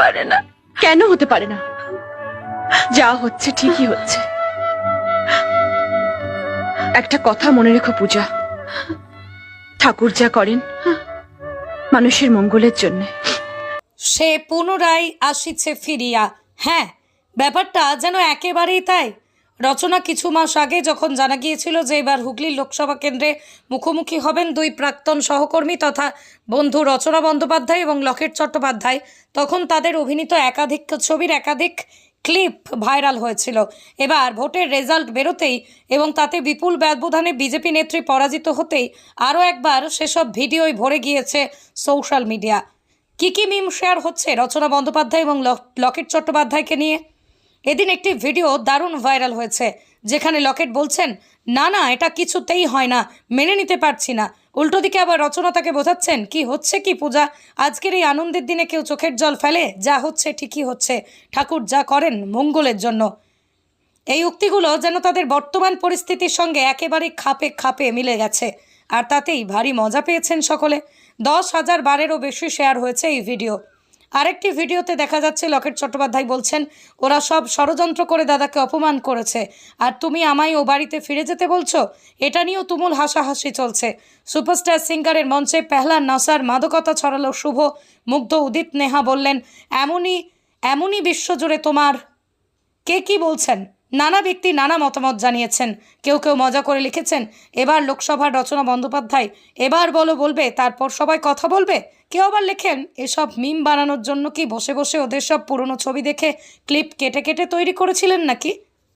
পারে না। কেন হতে পারে না? যা হচ্ছে ঠিকই হচ্ছে। একটা কথা মনে রেখো পূজা। ঠাকুর যা করেন মানুষের মঙ্গলের জন্য। সে পুনরায় আসিছে ফিরিয়া। হ্যাঁ ব্যাপারটা যেন একেবারেই তাই। রচনা কিছু মাস আগে যখন জানা গিয়েছিল যে এবার হুগলির লোকসভা কেন্দ্রে মুখোমুখি হবেন দুই প্রাক্তন সহকর্মী তথা বন্ধু রচনা বন্দ্যোপাধ্যায় এবং লকেট চট্টোপাধ্যায়, তখন তাদের অভিনীত একাধিক ছবির একাধিক ক্লিপ ভাইরাল হয়েছিল। এবার ভোটের রেজাল্ট বেরোতেই এবং তাতে বিপুল ব্যবধানে বিজেপি নেত্রী পরাজিত হতেই আরও একবার সেসব ভিডিওই ভরে গিয়েছে সোশ্যাল মিডিয়া। কী কী মিম শেয়ার হচ্ছে রচনা বন্দ্যোপাধ্যায় এবং লকেট চট্টোপাধ্যায়কে নিয়ে? এদিন একটি ভিডিও দারুণ ভাইরাল হয়েছে, যেখানে লকেট বলছেন, না না, এটা কিছুতেই হয় না, মেনে নিতে পারছি না। উল্টো দিকে আবার রচনা তাকে বোঝাচ্ছেন, কি হচ্ছে কি, পূজা? আজকের এই আনন্দের দিনে কেউ চোখের জল ফেলে? যা হচ্ছে ঠিকই হচ্ছে। ঠাকুর যা করেন মঙ্গলের জন্য। এই উক্তিগুলো যেন তাদের বর্তমান পরিস্থিতির সঙ্গে একেবারে খাপে খাপে মিলে গেছে, আর তাতেই ভারী মজা পেয়েছেন সকলে। দশ হাজার বারেরও বেশি শেয়ার হয়েছে এই ভিডিও। আরেকটি ভিডিওতে দেখা যাচ্ছে, লকেট চট্টোপাধ্যায় বলছেন, ওরা সব ষড়যন্ত্র করে দাদাকে অপমান করেছে। আর তুমি আমায় ও বাড়িতে ফিরে যেতে বলছো? এটা নিয়েও তুমুল হাসাহাসি চলছে। সুপারস্টার সিঙ্গারের মঞ্চে পেহলান নাসার মাদকতা ছড়ালো শুভ, মুগ্ধ উদিত নেহা বললেন, এমনই এমনই বিশ্বজুড়ে তোমার, কে কি বলছেন? নানা ব্যক্তি নানা মতামত জানিয়েছেন। কেউ কেউ মজা করে লিখেছেন, এবার লোকসভার রচনা বন্দ্যোপাধ্যায়, এবার বলো বলবে, তারপর সবাই কথা বলবে? কেউ আবার লেখেন, এসব মিম বানানোর জন্য কি বসে বসে ওদের সব পুরনো ছবি দেখে ক্লিপ কেটে কেটে তৈরি করেছিলেন নাকি?